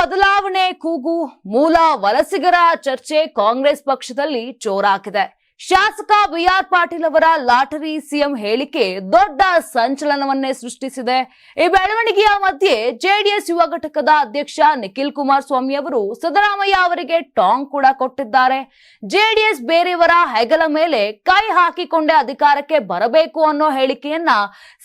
ಬದಲಾವಣೆ ಕೂಗು ಮೂಲ ವಲಸಿಗರ ಚರ್ಚೆ ಕಾಂಗ್ರೆಸ್ ಪಕ್ಷದಲ್ಲಿ ಜೋರಾಗಿದೆ. ಶಾಸಕ ಬಿಆರ್ ಪಾಟೀಲ್ ಅವರ ಲಾಟರಿ ಸಿಎಂ ಹೇಳಿಕೆ ದೊಡ್ಡ ಸಂಚಲನವನ್ನೇ ಸೃಷ್ಟಿಸಿದೆ. ಈ ಬೆಳವಣಿಗೆಯ ಮಧ್ಯೆ ಜೆಡಿಎಸ್ ಯುವ ಘಟಕದ ಅಧ್ಯಕ್ಷ ನಿಖಿಲ್ ಕುಮಾರಸ್ವಾಮಿ ಅವರು ಸಿದ್ದರಾಮಯ್ಯ ಅವರಿಗೆ ಟಾಂಗ್ ಕೂಡ ಕೊಟ್ಟಿದ್ದಾರೆ. ಜೆಡಿಎಸ್ ಬೇರೆಯವರ ಹೆಗಲ ಮೇಲೆ ಕೈ ಹಾಕಿಕೊಂಡೇ ಅಧಿಕಾರಕ್ಕೆ ಬರಬೇಕು ಅನ್ನೋ ಹೇಳಿಕೆಯನ್ನ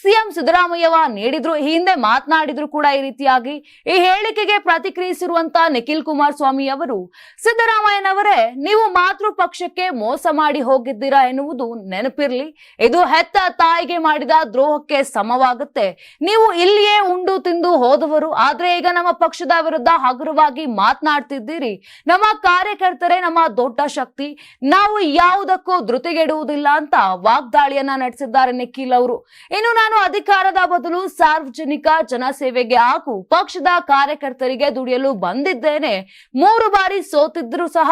ಸಿಎಂ ಸಿದ್ದರಾಮಯ್ಯವ ನೀಡಿದ್ರು. ಹಿಂದೆ ಮಾತನಾಡಿದ್ರು ಕೂಡ ಈ ರೀತಿಯಾಗಿ. ಈ ಹೇಳಿಕೆಗೆ ಪ್ರತಿಕ್ರಿಯಿಸಿರುವಂತಹ ನಿಖಿಲ್ ಕುಮಾರಸ್ವಾಮಿ ಅವರು, ಸಿದ್ದರಾಮಯ್ಯನವರೇ, ನೀವು ಮಾತೃ ಪಕ್ಷಕ್ಕೆ ಮೋಸ ಮಾಡಿ ಹೋಗಿದ್ದೀರಾ ಎನ್ನುವುದು ನೆನಪಿರ್ಲಿ. ಇದು ಹೆತ್ತ ತಾಯಿಗೆ ಮಾಡಿದ ದ್ರೋಹಕ್ಕೆ ಸಮವಾಗುತ್ತೆ. ನೀವು ಇಲ್ಲಿಯೇ ಉಂಡು ತಿಂದು ಹೋದವರು, ಆದ್ರೆ ಈಗ ನಮ್ಮ ಪಕ್ಷದ ವಿರುದ್ಧ ಹಗುರವಾಗಿ ಮಾತನಾಡ್ತಿದ್ದೀರಿ. ನಮ್ಮ ಕಾರ್ಯಕರ್ತರೇ ನಮ್ಮ ದೊಡ್ಡ ಶಕ್ತಿ. ನಾವು ಯಾವುದಕ್ಕೂ ಧೃತಿಗೆಡುವುದಿಲ್ಲ ಅಂತ ವಾಗ್ದಾಳಿಯನ್ನ ನಡೆಸಿದ್ದಾರೆ ನಿಖಿಲ್ ಅವರು. ಇನ್ನು ನಾನು ಅಧಿಕಾರದ ಬದಲು ಸಾರ್ವಜನಿಕ ಜನಸೇವೆಗೆ ಹಾಗೂ ಪಕ್ಷದ ಕಾರ್ಯಕರ್ತರಿಗೆ ದುಡಿಯಲು ಬಂದಿದ್ದೇನೆ. ಮೂರು ಬಾರಿ ಸೋತಿದ್ರು ಸಹ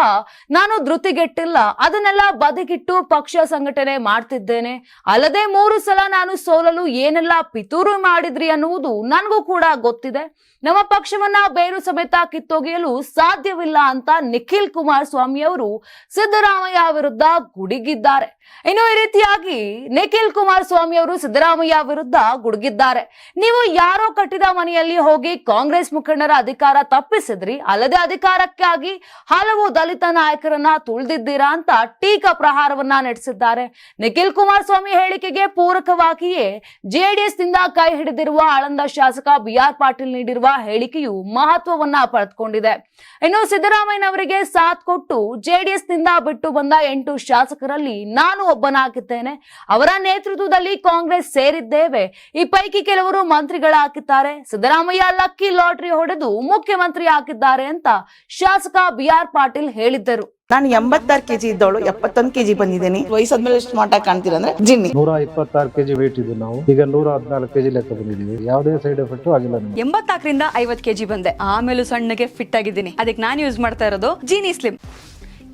ನಾನು ಧೃತಿಗೆಟ್ಟಿಲ್ಲ. ಅದನ್ನೆಲ್ಲ ಬದಿಗಿಟ್ಟು ಪಕ್ಷ ಸಂಘಟನೆ ಮಾಡ್ತಿದ್ದೇನೆ. ಅಲ್ಲದೆ ಮೂರು ಸಲ ನಾನು ಸೋಲಲು ಏನೆಲ್ಲ ಪಿತೂರು ಮಾಡಿದ್ರಿ ಅನ್ನುವುದು ನನಗೂ ಕೂಡ ಗೊತ್ತಿದೆ. ನಮ್ಮ ಪಕ್ಷವನ್ನ ಬೇರು ಸಮೇತ ಕಿತ್ತೊಗೆಯಲು ಸಾಧ್ಯವಿಲ್ಲ ಅಂತ ನಿಖಿಲ್ ಕುಮಾರಸ್ವಾಮಿ ಅವರು ಸಿದ್ದರಾಮಯ್ಯ ವಿರುದ್ಧ ಗುಡುಗಿದ್ದಾರೆ. ಇನ್ನು ಈ ರೀತಿಯಾಗಿ ನಿಖಿಲ್ ಕುಮಾರಸ್ವಾಮಿ ಅವರು ಸಿದ್ದರಾಮಯ್ಯ ವಿರುದ್ಧ ಗುಡುಗಿದ್ದಾರೆ. ನೀವು ಯಾರೋ ಕಟ್ಟಿದ ಮನೆಯಲ್ಲಿ ಹೋಗಿ ಕಾಂಗ್ರೆಸ್ ಮುಖಂಡರ ಅಧಿಕಾರ ತಪ್ಪಿಸಿದ್ರಿ, ಅಲ್ಲದೆ ಅಧಿಕಾರಕ್ಕಾಗಿ ಹಲವು ದಲಿತ ನಾಯಕರನ್ನ ತುಳಿದಿದ್ದೀರಾ ಅಂತ ಟೀಕಾ ಪ್ರಹಾರವನ್ನ ನಡೆಸಿದ್ದಾರೆ. ನಿಖಿಲ್ ಕುಮಾರಸ್ವಾಮಿ ಹೇಳಿಕೆಗೆ ಪೂರಕವಾಗಿಯೇ ಜೆಡಿಎಸ್ನಿಂದ ಕೈ ಹಿಡಿದಿರುವ ಆಳಂದ ಶಾಸಕ ಬಿ ಆರ್ ಪಾಟೀಲ್ ನೀಡಿರುವ ಹೇಳಿಕೆಯು ಮಹತ್ವವನ್ನ ಪಡೆದುಕೊಂಡಿದೆ. ಇನ್ನು ಸಿದ್ದರಾಮಯ್ಯನವರಿಗೆ ಸಾಥ್ ಕೊಟ್ಟು ಜೆಡಿಎಸ್ನಿಂದ ಬಿಟ್ಟು ಬಂದ ಎಂಟು ಶಾಸಕರಲ್ಲಿ ನಾನು ಒಬ್ಬನಾಗಿದ್ದೇನೆ. ಅವರ ನೇತೃತ್ವದಲ್ಲಿ ಕಾಂಗ್ರೆಸ್ ಸೇರಿದ್ದೇವೆ. ಈ ಪೈಕಿ ಕೆಲವರು ಮಂತ್ರಿಗಳಾಗಿದ್ದಾರೆ. ಸಿದ್ದರಾಮಯ್ಯ ಲಕ್ಕಿ ಲಾಟರಿ ಹೊಡೆದು ಮುಖ್ಯಮಂತ್ರಿ ಆಗಿದ್ದಾರೆ ಅಂತ ಶಾಸಕ ಬಿ ಆರ್ ಪಾಟೀಲ್ ಹೇಳಿದ್ದರು. ನಾನು ಎಂಬತ್ತಾರು ಕೆಜಿ ಇದ್ದವಳು ಎಪ್ಪತ್ತೊಂದು ಕೆಜಿ ಬಂದಿದ್ದೀನಿ. ವಯಸ್ಸಾದ್ಮೇಲೆ ಸ್ಮಾರ್ಟ್ ಮಾಟ ಕಾಣ್ತೀರ ಅಂದ್ರೆ ಜಿನ್ನಿ. ನೂರ ಇಪ್ಪತ್ತಾರು ಕೆಜಿ ವೇಟ್ ಇದ್ದು ನಾವು. ಈಗ ನೂರ ಹದಿನಾಲ್ಕು ಕೆಜಿ ಲೆಕ್ಕ ಬಂದಿದ್ದೀವಿ. ಯಾವುದೇ ಸೈಡ್ ಎಫೆಕ್ಟ್ ಆಗಿಲ್ಲ ಎಂಬತ್ತಾಕರಿಂದ ಎಂಬತ್ನಾಲ್ಕರಿಂದ ಐವತ್ ಕೆಜಿ ಬಂದೆ. ಆಮೇಲೆ ಸಣ್ಣಗೆ ಫಿಟ್ ಆಗಿದ್ದೀನಿ. ಅದಕ್ಕೆ ನಾನು ಯೂಸ್ ಮಾಡ್ತಾ ಇರೋದು ಜೀನಿ ಸ್ಲಿಮ್